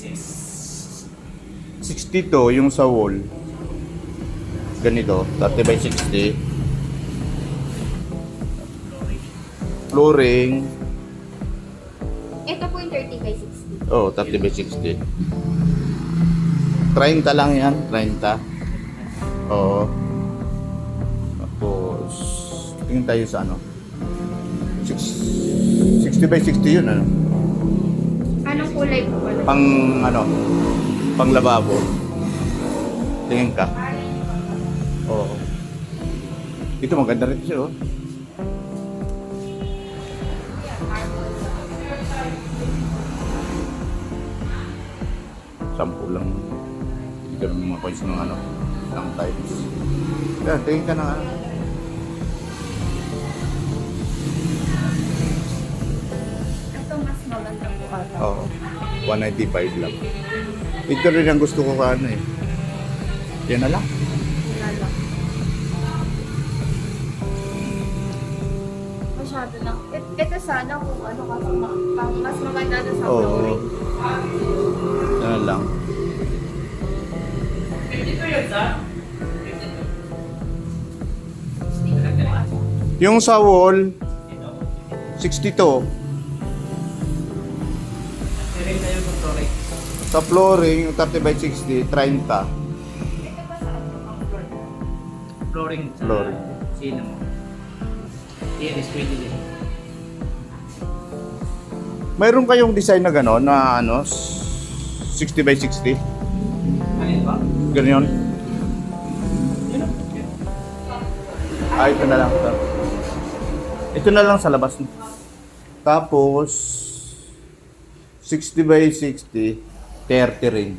62 yung sa wall. Ganito, 30 by 60. Flooring. Ito po yung 30 by 60. Oh, 30 by 60. 30 lang yan, 30. Oo. Tapos, tingin tayo sa ano. Six- 60 by 60 yun, ano. Pang, ano, pang lababo. Tingin ka. Oo. Ito maganda rin siya, oh. Sampu lang. Hindi ka ng mga coins ng ano, ng times. Yan, tingin ka na nga. Ito mas maganda po ata. Oo. 195 lang. Ito rin ang gusto ko ka ano eh. Yan na lang. Lalo. Masyado lang. Et, ito sana kung ano kasi ma, pang mas maganda na sa Oo. flooring. Yan na lang. Yung sa wall, 62. Sa flooring, yung 30 by 60, 30. Ito pa sa ano pang floor? Flooring. sa Flooring. Sino mo? Iris, pwede din. Mayroon kayong design na gano'n na ano, 60 by 60? Alin ba? Ganyan? Yun o. Ah, ito na lang. Ito na lang sa labas. Tapos, 60 by 60, 30 rin.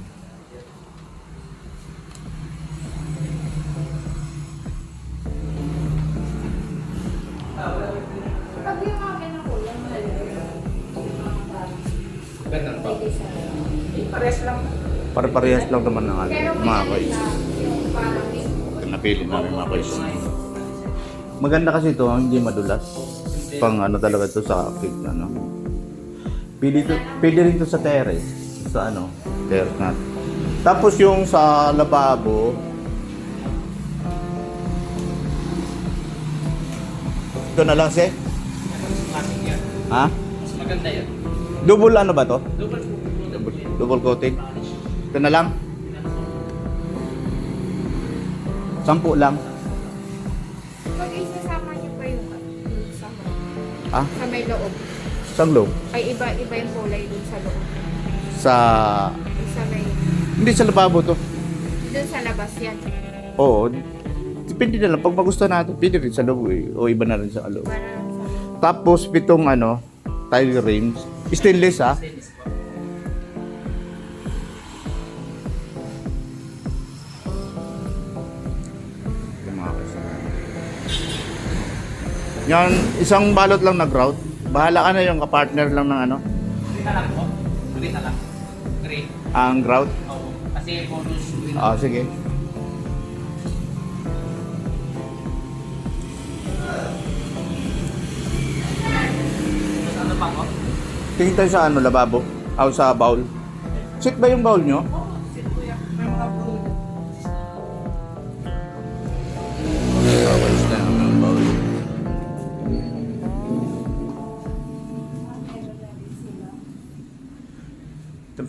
Ganun sa... Pares lang. Para-parehas lang naman ng ano, mga may- Napili namin mga coins. Maganda kasi ito, hindi madulas. Pang ano talaga ito sa cake na ano. Pili, to, pili rin ito sa terrace. Sa ano, natin. Tapos yung sa lababo, ito na lang, yan. Ha? Mas maganda yan. Double ano ba to? Double. Double, double coating? Ito na lang? Sampu lang. Pag isasama niyo pa yung yung sa, Ah, sa may loob, isang loob. ay iba iba yung kulay dun sa loob. Sa... Yung sa may, Hindi sa lababo to. dun sa labas yan. Oo. Depende na lang. Pag magustuhan natin, pwede rin sa loob eh. O iba na rin sa loob. Para sa Tapos, pitong ano, tile rims. Stainless ah. Stainless. Yan, isang balot lang na grout. Bahala ka na yung kapartner lang ng ano, Green na lang po. Green na lang. Green. ang grout. Oo. Kasi bonus green. Ah, sige. Tapos ano pa ko? Tingin tayo sa ano, lababo. O sa bowl. Sit ba yung bowl nyo? Oo.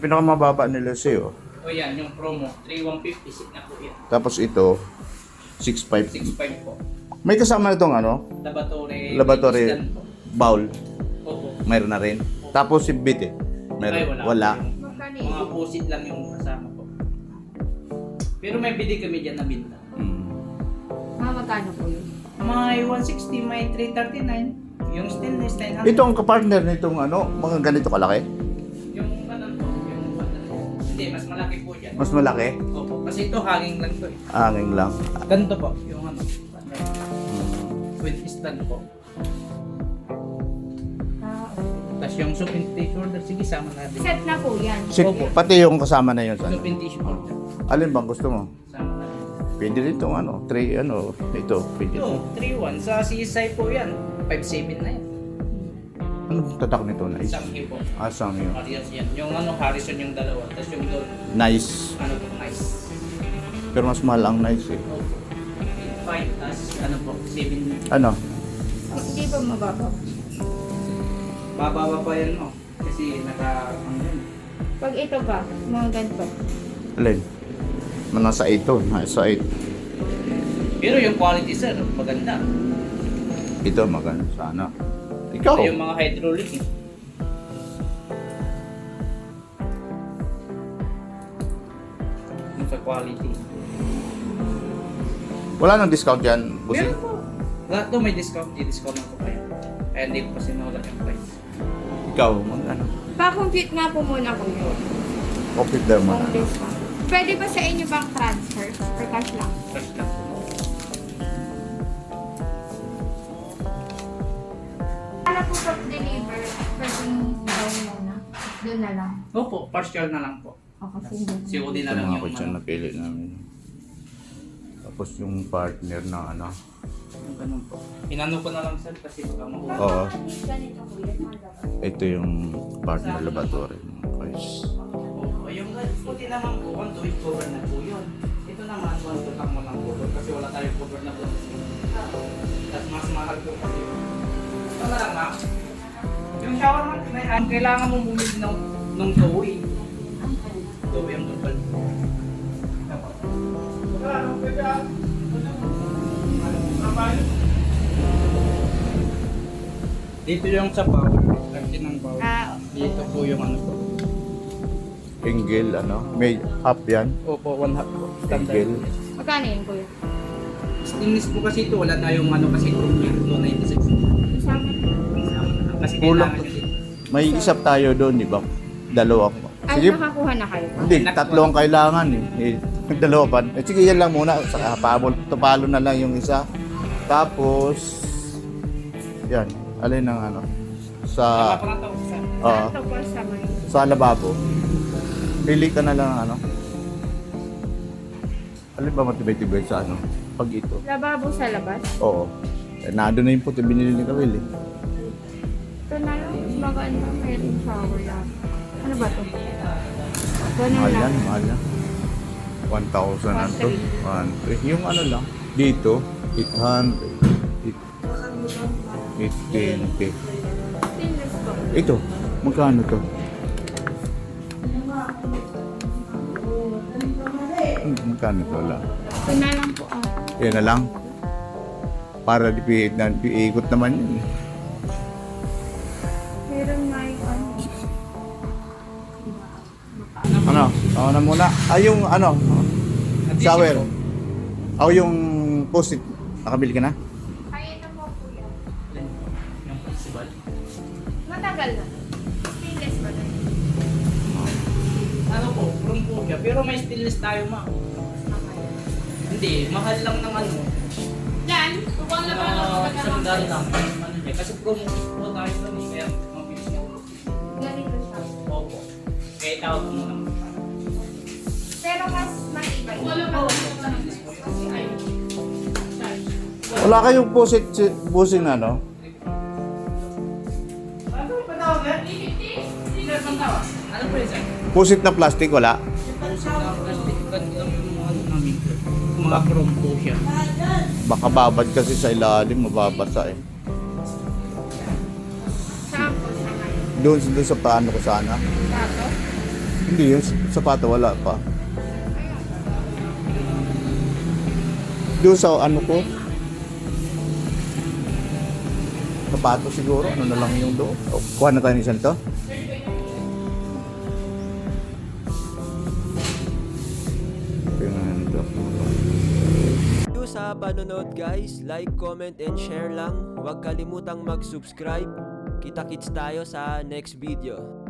Pinakamababa nila sa'yo. O yan, yung promo. 3,150. Sit na po yan. Tapos ito, 6.5. 6,500 po. May kasama na itong ano, Laboratory. laboratory Stand po. bowl. Opo. Mayroon na rin. Tapos si bit eh. Meron. Ay, wala. wala. magkano Mga pusit lang yung kasama po. Pero may bili kami dyan na binta. Mm. mga magkano po yun? May 160, may 339. Yung stainless 900. Ito ang kapartner nitong ano, mga ganito kalaki. Hindi, mas malaki po dyan. Mas malaki. Opo, kasi ito hanging lang to eh. Angin lang. Ganito po, yung ano. Mm. With stand po. Ah. Tapos yung soup and tissue holder, sige sama natin. Set na po yan. Sit, Opo. pati yung kasama na yun. Sa Soup and tissue holder. Alin bang gusto mo? Sama natin. Pwede rin itong ano, 3 ano, ito, pwede ito. 3-1. Sa CSI po yan. 5-7 na yan. Anong tatak nito? Nice. Isang hipo. Asam yun. Parehas yan. Yung ano, Harrison yung dalawa. Tapos yung doon, Nice. ano po, nice. Pero mas mahal ang nice eh. Opo. 5, tapos ano po, 7. Ano? Hindi ba mababa? Bababa pa yan, no? Kasi naka, ano yun. Pag ito ba, mga ganito. Alin? Mga sa 8 to. Sa 8. Pero yung quality, sir, maganda. Ito maganda sana. Ikaw. Yung mga hydraulic, eh. Yung sa quality. Wala nang discount yan. Busi. Meron po. Lahat to may discount, di-discount ko pa yan. Kaya hindi ko pa sinulat yung price. Ikaw, mag ano? Pa-compute nga po muna ko yun. There mo. Kung discount. Pwede ba sa inyo bang transfer? Or cash lang? Cash lang Pwedeng down muna. Doon na lang. Opo, partial na lang po. O kasi hindi. COD na lang mga yung kutsa ano. na pili namin. Tapos yung partner na ano. Yung ganun po. Inano ko na lang sir kasi baka makuha. Oo. Ganito mga dapat. Ito yung partner laboratory. Guys. Opo, yung puti naman po, one to week cover na po yun. Ito naman, one to lang mo lang cover kasi wala tayong cover na po. Tapos mas mahal po kasi yun. Ito na lang ma'am. Yung shower man, may, ang kailangan mong bumili ng, ng toy. Toy ang tupal. Dito yung sa power, lagi ng power. Ah, Dito po yung ano po. Engel, ano? May half yan. Opo, one half po. Standard. Engel. magkano yun kuya? Stainless po kasi ito, wala tayong ano kasi yan, 296. Kasi Kulang kailangan to. May isap tayo doon, di ba? Dalawa ko. Ay, Sige, nakakuha na kayo. hindi, tatlo ang kailangan eh. eh dalawa pa. Eh, sige, yan lang muna. Sa pabol, tupalo na lang yung isa. Tapos, yan. Alin ang ano? Sa, pa nga to. sir. oo, Ito po sa may... sa lababo. Pili ka na lang ng ano. Alin ba matibay-tibay sa ano? Pag ito. Lababo sa labas. Oo. Eh, nado na yung puti binili ni Kawil eh. Ito na lang. Mas maganda. Mayroong shower lang. Ano ba ito? Ganun Mahal lang. yan, mahal yan. 1,000 na to. 1,000. Yung ano lang, dito, 800. 820. Stainless po. Ito, magkano to? Hmm, magkano to lang? Ito na lang po. Ah. Yan na lang. Para di pi- na iikot naman yun. Ako na muna. Ay, yung ano, shower. po. Ako yung post-it. Nakabili ka na? Kaya na po kuya. Alin? Yung principal. Matagal na. Stainless ba na? Ano po, chrome po siya. Pero may stainless tayo ma. Hindi, mahal lang ng ano. Yan. Kubang na Uh, sandal lang. Ano niya. Kasi chrome po tayo nun eh. Kaya mabilis niya. Ganito siya. Opo. Kaya tawag mo lang. Pero mas matibay. Wala kayong post-it, posing na, no? Post-it na plastic, wala. Chrome po siya. Baka babad kasi sa ilalim, mababasa eh. Doon, doon sa paano ko sana. Hindi, yung sapato wala pa. Doon sa ano ko. Sapato siguro, ano na lang yung doon. O, kuha na tayo ng isang to. You sa panonood guys. Like, comment, and share lang. Huwag kalimutang mag-subscribe. Kita-kits tayo sa next video.